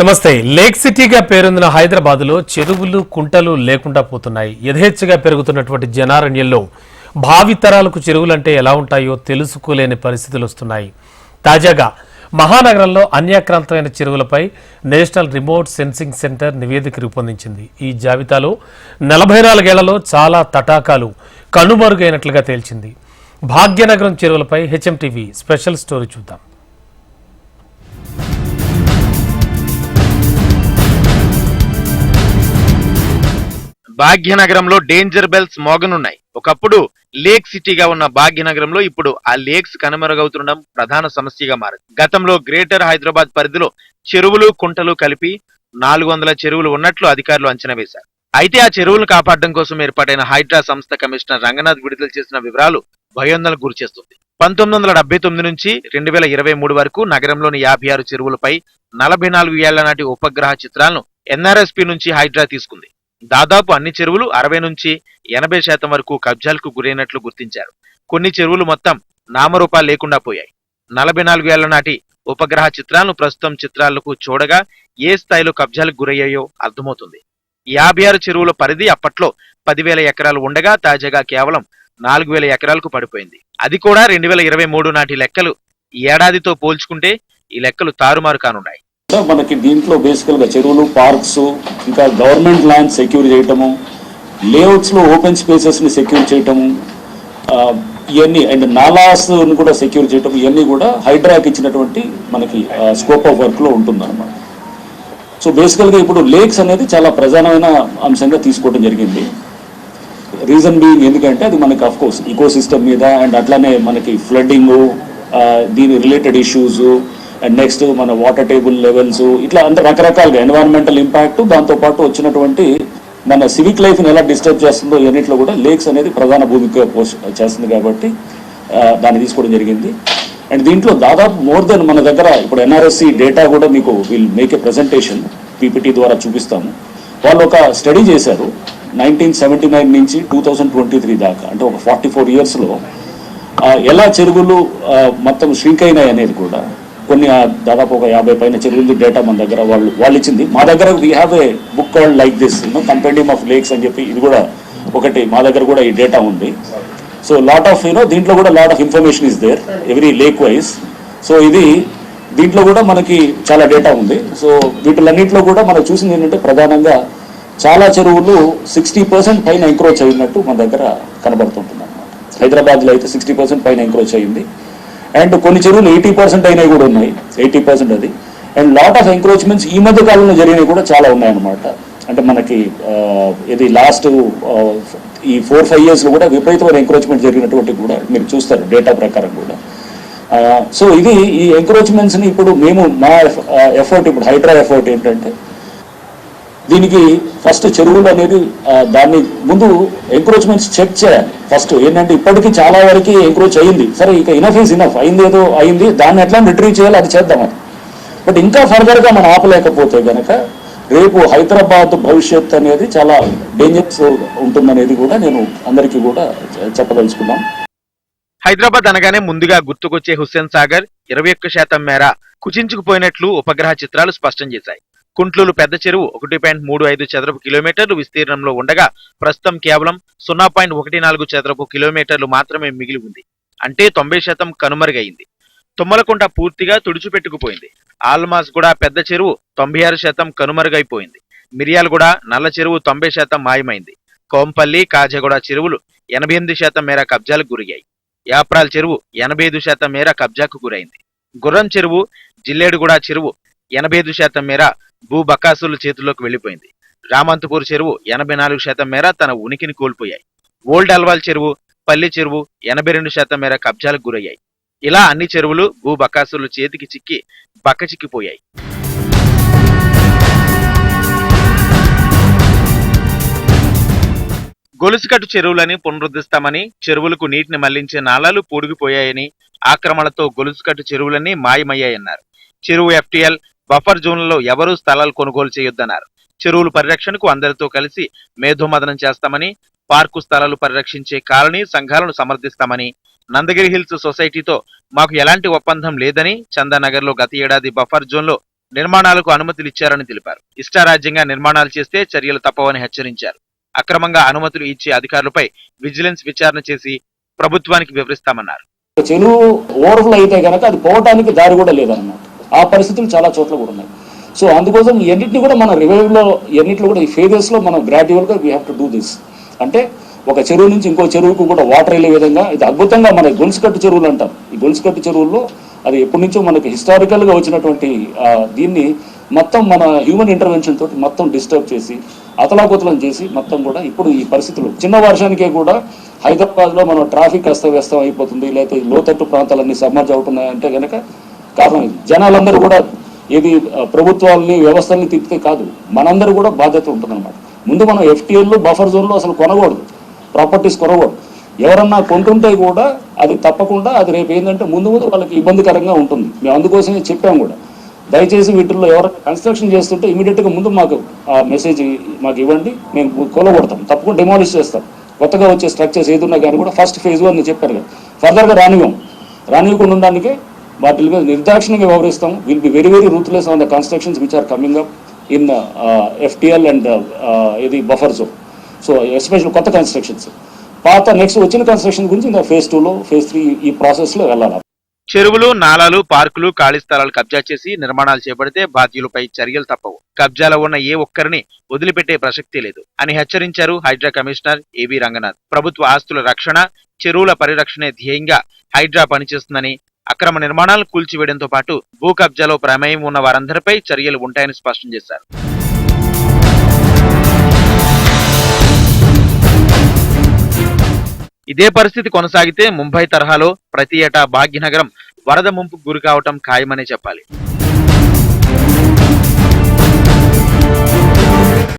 నమస్తే. లేక్ సిటీగా పేరొందిన హైదరాబాద్లో చెరువులు కుంటలు లేకుండా పోతున్నాయి. యథేచ్ఛగా పెరుగుతున్నటువంటి జనారణ్యంలో భావితరాలకు చెరువులంటే ఎలా ఉంటాయో తెలుసుకోలేని పరిస్థితులు వస్తున్నాయి. తాజాగా మహానగరంలో అన్యాక్రాంతమైన చెరువులపై నేషనల్ రిమోట్ సెన్సింగ్ సెంటర్ నివేదిక రూపొందించింది. ఈ జాబితాలో నలభై నాలుగేళ్ళలో చాలా తటాకాలు కనుమరుగైనట్లుగా తేల్చింది. భాగ్యనగరం చెరువులపై హెచ్ఎంటీవీ స్పెషల్ స్టోరీ చూద్దాం. భాగ్యనగరంలో డేంజర్ బెల్స్ మోగనున్నాయి. ఒకప్పుడు లేక్ సిటీగా ఉన్న భాగ్యనగరంలో ఇప్పుడు ఆ లేక్స్ కనుమరుగవుతుండడం ప్రధాన సమస్యగా మారింది. గతంలో గ్రేటర్ హైదరాబాద్ పరిధిలో చెరువులు కుంటలు కలిపి నాలుగు వందల చెరువులు ఉన్నట్లు అధికారులు అంచనా వేశారు. అయితే ఆ చెరువులను కాపాడడం కోసం ఏర్పాటైన హైడ్రా సంస్థ కమిషనర్ రంగనాథ్ విడుదల చేసిన వివరాలు భయోందనకు గురిచేస్తుంది పంతొమ్మిది వందల డెబ్బై తొమ్మిది నుంచి రెండు వేల ఇరవై మూడు వరకు నగరంలోని యాభై ఆరు చెరువులపై నలభై నాలుగు ఏళ్ళ నాటి ఉపగ్రహ చిత్రాలను ఎన్ఆర్ఎస్పి నుంచి హైడ్రా తీసుకుంది. దాదాపు అన్ని చెరువులు అరవై నుంచి ఎనభై శాతం వరకు కబ్జాలకు గురైనట్లు గుర్తించారు. కొన్ని చెరువులు మొత్తం నామరూపాలు లేకుండా పోయాయి. నలభై నాలుగు ఏళ్ళ నాటి ఉపగ్రహ చిత్రాలను ప్రస్తుతం చిత్రాలకు చూడగా ఏ స్థాయిలో కబ్జాలకు గురయ్యాయో అర్థమవుతుంది. యాభై ఆరు చెరువుల పరిధి అప్పట్లో పదివేల ఎకరాలు ఉండగా తాజాగా కేవలం నాలుగు వేల ఎకరాలకు పడిపోయింది. అది కూడా రెండు వేల ఇరవై మూడు నాటి లెక్కలు ఈ ఏడాదితో పోల్చుకుంటే ఈ లెక్కలు తారుమారు కానున్నాయి. మనకి దీంట్లో బేసికల్గా చెరువులు పార్క్స్ ఇంకా గవర్నమెంట్ ల్యాండ్ సెక్యూర్ చేయటము లేఅవుట్స్లో ఓపెన్ స్పేసెస్ని సెక్యూర్ చేయటము ఇవన్నీ అండ్ నాలాస్ను కూడా సెక్యూర్ చేయటం ఇవన్నీ కూడా హైడ్రాక్ ఇచ్చినటువంటి మనకి స్కోప్ ఆఫ్ వర్క్లో ఉంటుందన్నమాట. సో బేసికల్గా ఇప్పుడు లేక్స్ అనేది చాలా ప్రధానమైన అంశంగా తీసుకోవడం జరిగింది. రీజన్ బీయింగ్ ఎందుకంటే అది మనకి అఫ్కోర్స్ ఈకో సిస్టమ్ మీద అండ్ అట్లానే మనకి ఫ్లడ్డింగు దీని రిలేటెడ్ ఇష్యూస్ అండ్ నెక్స్ట్ మన వాటర్ టేబుల్ లెవెల్స్ ఇట్లా అంటే రకరకాలుగా ఎన్వైరన్మెంటల్ ఇంపాక్ట్ దాంతోపాటు వచ్చినటువంటి మన సివిక్ లైఫ్ని ఎలా డిస్టర్బ్ చేస్తుందో ఇవన్నిట్లో కూడా లేక్స్ అనేది ప్రధాన భూమిక చేస్తుంది కాబట్టి దాన్ని తీసుకోవడం జరిగింది. అండ్ దీంట్లో దాదాపు మోర్ దెన్ మన దగ్గర ఇప్పుడు ఎన్ఆర్ఎస్సి డేటా కూడా మీకు will make a presentation PPT ద్వారా చూపిస్తాము. వాళ్ళు ఒక స్టడీ చేశారు నైన్టీన్ సెవెంటీ నైన్ నుంచి టూ థౌజండ్ ట్వంటీ త్రీ దాకా అంటే ఒక ఫార్టీ ఫోర్ ఇయర్స్లో ఎలా చెరువులు మొత్తం ష్రింక్ అయినాయి అనేది కూడా కొన్ని దాదాపు ఒక యాభై పైన చెరువులు డేటా మన దగ్గర వాళ్ళు వాళ్ళు ఇచ్చింది. మా దగ్గర we have a book called like this you know compendium of lakes అని చెప్పి ఇది కూడా ఒకటి మా దగ్గర కూడా ఈ డేటా ఉంది. సో లాట్ ఆఫ్ యూనో దీంట్లో కూడా lot of information is there every lake wise so ఇది దీంట్లో కూడా మనకి చాలా డేటా ఉంది. సో వీటిలన్నింటిలో కూడా మనం చూసింది ఏంటంటే ప్రధానంగా చాలా చెరువులు సిక్స్టీ పర్సెంట్ పైన ఎంక్రోచ్ అయినట్టు మన దగ్గర కనబడుతుంటుంది అనమాట హైదరాబాద్లో అయితే సిక్స్టీ పర్సెంట్ పైన ఎంక్రోచ్ అయింది. అండ్ కొన్ని చెరువులు ఎయిటీ పర్సెంట్ అయినవి కూడా ఉన్నాయి. ఎయిటీ పర్సెంట్ అది. అండ్ లాట్ ఆఫ్ ఎంక్రోచ్మెంట్స్ ఈ మధ్య కాలంలో జరిగినవి కూడా చాలా ఉన్నాయన్నమాట. అంటే మనకి ఇది లాస్ట్ ఈ ఫోర్ ఫైవ్ ఇయర్స్లో కూడా విపరీతమైన ఎంక్రోచ్మెంట్ జరిగినటువంటి కూడా మీరు చూస్తారు డేటా ప్రకారం కూడా. సో ఇది ఈ ఎంక్రోచ్మెంట్స్ని ఇప్పుడు మేము మా ఎఫర్ట్ ఇప్పుడు హైడ్రా ఎఫర్ట్ ఏంటంటే దీనికి ఫస్ట్ చెరువులు అనేది దాన్ని ముందు ఎంక్రోచ్మెంట్స్ చెక్ చేయాలి. ఫస్ట్ ఏంటంటే ఇప్పటికీ చాలా వరకు ఎంక్రోచ్ అయింది. సరే ఇక ఇనఫ్ ఈజ్ ఇనఫ్ అయింది ఏదో అయింది దాన్ని ఎట్లా రిట్రీవ్ చేయాలి అది చేద్దాం అది. బట్ ఇంకా ఫర్దర్గా మనం ఆపలేకపోతే కనుక రేపు హైదరాబాద్ భవిష్యత్ అనేది చాలా డేంజరస్ ఉంటుందనేది కూడా నేను అందరికీ కూడా చెప్పదలుచుకున్నాను. హైదరాబాద్ అనగానే ముందుగా గుర్తుకొచ్చే హుస్సేన్ సాగర్ ఇరవై ఒక్క శాతం మేర కుచించుకుపోయినట్లు ఉపగ్రహ చిత్రాలు స్పష్టం చేశాయి. కుంట్లూరు పెద్ద చెరువు ఒకటి పాయింట్ మూడు ఐదు చదరపు కిలోమీటర్లు విస్తీర్ణంలో ఉండగా ప్రస్తుతం కేవలం సున్నా పాయింట్ ఒకటి నాలుగు చదరపు కిలోమీటర్లు మాత్రమే మిగిలి ఉంది. అంటే తొంభై శాతం కనుమరుగైంది. తుమ్మలకుంట పూర్తిగా తుడిచిపెట్టుకుపోయింది. ఆల్మాస్ కూడా పెద్ద చెరువు తొంభై ఆరు శాతం కనుమరుగైపోయింది. మిరియాలగూడ నల్ల చెరువు తొంభై శాతం మాయమైంది. కోంపల్లి కాజగూడ చెరువులు ఎనభై ఎనిమిది శాతం మేర కబ్జాలకు గురయ్యాయి. యాప్రాల్ చెరువు ఎనభై ఐదు శాతం మేర కబ్జాకు గురైంది. గుర్రం చెరువు జిల్లేడుగూడ చెరువు ఎనభై ఐదు శాతం మేర భూ బకాసుల చేతుల్లోకి వెళ్ళిపోయింది రామంతపూర్ చెరువు ఎనభై నాలుగు శాతం మేర తన ఉనికిని కోల్పోయాయి. ఓల్డ్ అల్వాల్ చెరువు పల్లి చెరువు ఎనభై రెండు శాతం మేర కబ్జాలకు గురయ్యాయి. ఇలా అన్ని చెరువులు భూ బకాసులు చేతికి చిక్కి బక్కచిక్కిపోయాయి గొలుసుకట్టు చెరువులని పునరుద్ధరిస్తామని చెరువులకు నీటిని మళ్ళించే నాళాలు పూడిగిపోయాయని ఆక్రమణతో గొలుసుకట్టు చెరువులన్నీ మాయమయ్యాయన్నారు. చెరువు ఎఫ్టీఎల్ బఫర్ జోన్లలో ఎవరూ స్థలాలు కొనుగోలు చేయొద్దన్నారు. చెరువుల పరిరక్షణకు అందరితో కలిసి మేధోమదనం చేస్తామని పార్కు స్థలాలు పరిరక్షించే కాలనీ సంఘాలను సమర్థిస్తామని నందగిరి హిల్స్ సొసైటీతో మాకు ఎలాంటి ఒప్పందం లేదని చందానగర్లో గత ఏడాది బఫర్ జోన్లో నిర్మాణాలకు అనుమతులు ఇచ్చారని తెలిపారు. ఇష్టారాజ్యంగా నిర్మాణాలు చేస్తే చర్యలు తప్పవని హెచ్చరించారు. అక్రమంగా అనుమతులు ఇచ్చే అధికారులపై విజిలెన్స్ విచారణ చేసి ప్రభుత్వానికి వివరిస్తామన్నారు. చెరువు ఓవర్ఫ్లో అయితే కనుక అది పోవటానికి దారి కూడా లేదన్నమాట. ఆ పరిస్థితులు చాలా చోట్ల కూడా ఉన్నాయి. సో అందుకోసం ఎన్నింటిని కూడా మన రివైవ్లో ఎన్నింటిలో కూడా ఈ ఫేజెస్లో మనం గ్రాడ్యువల్గా we have to do this అంటే ఒక చెరువు నుంచి ఇంకో చెరువుకు కూడా వాటర్ వెళ్ళే విధంగా ఇది అద్భుతంగా మన గొలుసుకట్టు చెరువులు అంటాం. ఈ గొలుసుకట్టు చెరువుల్లో అది ఎప్పటి నుంచో మనకి హిస్టారికల్గా వచ్చినటువంటి దీన్ని మొత్తం మన హ్యూమన్ ఇంటర్వెన్షన్ తోటి మొత్తం డిస్టర్బ్ చేసి అతలాకుతలం చేసి మొత్తం కూడా ఇప్పుడు ఈ పరిస్థితులు. చిన్న వర్షానికే కూడా హైదరాబాద్లో మనం ట్రాఫిక్ అస్తవ్యస్తం అయిపోతుంది లేకపోతే లోతట్టు ప్రాంతాలన్నీ సబ్మర్జ్ అవుతున్నాయంటే కనుక కారణం ఇది జనాలందరూ కూడా ఏది ప్రభుత్వాలని వ్యవస్థల్ని తిప్పితే కాదు. మనందరూ కూడా బాధ్యత ఉంటుందన్నమాట. ముందు మనం ఎఫ్టీఎల్లో బఫర్ జోన్లో అసలు కొనకూడదు. ప్రాపర్టీస్ కొనకూడదు. ఎవరన్నా కొంటుంటే కూడా అది తప్పకుండా అది రేపు ఏంటంటే ముందు ముందు వాళ్ళకి ఇబ్బందికరంగా ఉంటుంది. మేము అందుకోసమే చెప్పాం కూడా. దయచేసి వీటిల్లో ఎవరైనా కన్స్ట్రక్షన్ చేస్తుంటే ఇమీడియట్గా ముందు మాకు ఆ మెసేజ్ మాకు ఇవ్వండి. మేము కొలగొడతాం. తప్పకుండా డిమాలిష్ చేస్తాం. కొత్తగా వచ్చే స్ట్రక్చర్స్ ఏదున్నా కానీ కూడా ఫస్ట్ ఫేజ్ అని చెప్పారు కదా. ఫర్దర్గా రానివ్వం. రానివ్వకుండా ఉండడానికి వాటి మీద నిర్దాక్షిణ్యంగా వ్యవహరిస్తాం. Will be very very ruthless on the constructions which are coming up in FTL and ఇది బఫర్ జోన్ సో ఎస్పెషల్ కొత్త కన్స్ట్రక్షన్స్ పాత నెక్స్ట్ వచ్చిన కన్స్ట్రక్షన్ గురించి ఇంకా ఫేజ్ టూలో ఫేజ్ త్రీ ఈ ప్రాసెస్లో వెళ్ళాలి. చెరువులు నాలాలు పార్కులు ఖాళీ స్థలాలు కబ్జా చేసి నిర్మాణాలు చేపడితే బాధ్యులపై చర్యలు తప్పవు. కబ్జాలో ఉన్న ఏ ఒక్కరిని వదిలిపెట్టే ప్రసక్తి లేదు అని హెచ్చరించారు హైడ్రా కమిషనర్ ఏవి రంగనాథ్. ప్రభుత్వ ఆస్తుల రక్షణ చెరువుల పరిరక్షణే ధ్యేయంగా హైడ్రా పనిచేస్తుందని అక్రమ నిర్మాణాలు కూల్చివేయడంతో పాటు భూ కబ్జాలో ప్రమేయం ఉన్న వారందరిపై చర్యలు ఉంటాయని స్పష్టం చేశారు. ఇదే పరిస్థితి కొనసాగితే ముంబై తరహాలో ప్రతి ఏటా భాగ్యనగరం వరద ముంపుకు గురి కావటం ఖాయమనే చెప్పాలి.